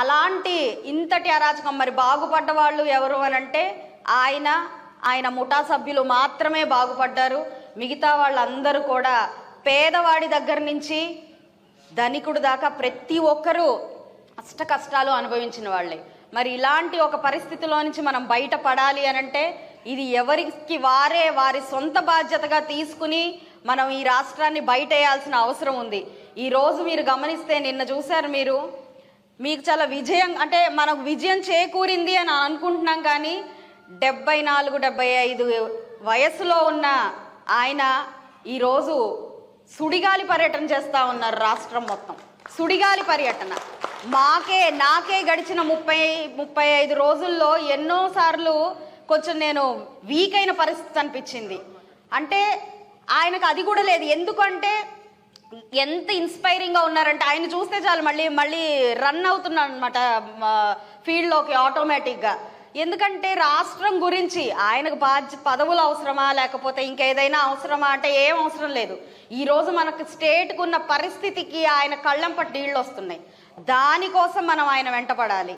అలాంటి ఇంతటి అరాచకం. మరి బాగుపడ్డ వాళ్ళు ఎవరు అనంటే ఆయన ఆయన ముఠా సభ్యులు మాత్రమే బాగుపడ్డారు. మిగతా వాళ్ళందరూ కూడా పేదవాడి దగ్గర నుంచి ధనికుడు దాకా ప్రతి ఒక్కరూ అష్ట కష్టాలు అనుభవించిన వాళ్ళే. మరి ఇలాంటి ఒక పరిస్థితిలో నుంచి మనం బయటపడాలి అని అంటే ఇది ఎవరికి వారే వారి సొంత బాధ్యతగా తీసుకుని మనం ఈ రాష్ట్రాన్ని బయటేయాల్సిన అవసరం ఉంది. ఈరోజు మీరు గమనిస్తే నిన్న చూశారు మీరు మీకు చాలా విజయం అంటే మనకు విజయం చేకూరింది అని అనుకుంటున్నాం కానీ డెబ్బై నాలుగు డెబ్బై ఐదు వయసులో ఉన్న ఆయన ఈరోజు సుడిగాలి పర్యటన చేస్తూ ఉన్నారు రాష్ట్రం మొత్తం. సుడిగాలి పర్యటన. మాకే నాకే గడిచిన ముప్పై ముప్పై ఐదు రోజుల్లో ఎన్నోసార్లు కొంచెం నేను వీక్ అయిన పరిస్థితి అనిపించింది. అంటే ఆయనకు అది కూడా లేదు. ఎందుకంటే ఎంత ఇన్స్పైరింగ్గా ఉన్నారంటే ఆయన చూస్తే చాలు మళ్ళీ మళ్ళీ రన్ అవుతున్నాను అనమాట ఫీల్డ్లోకి ఆటోమేటిక్గా ఎందుకంటే రాష్ట్రం గురించి ఆయనకు బాధ్య పదవులు అవసరమా లేకపోతే ఇంకేదైనా అవసరమా అంటే ఏం అవసరం లేదు. ఈ రోజు మనకు స్టేట్కు ఉన్న పరిస్థితికి ఆయన కళ్ళంపటి నీళ్ళు వస్తున్నాయి. దానికోసం మనం ఆయన వెంటపడాలి.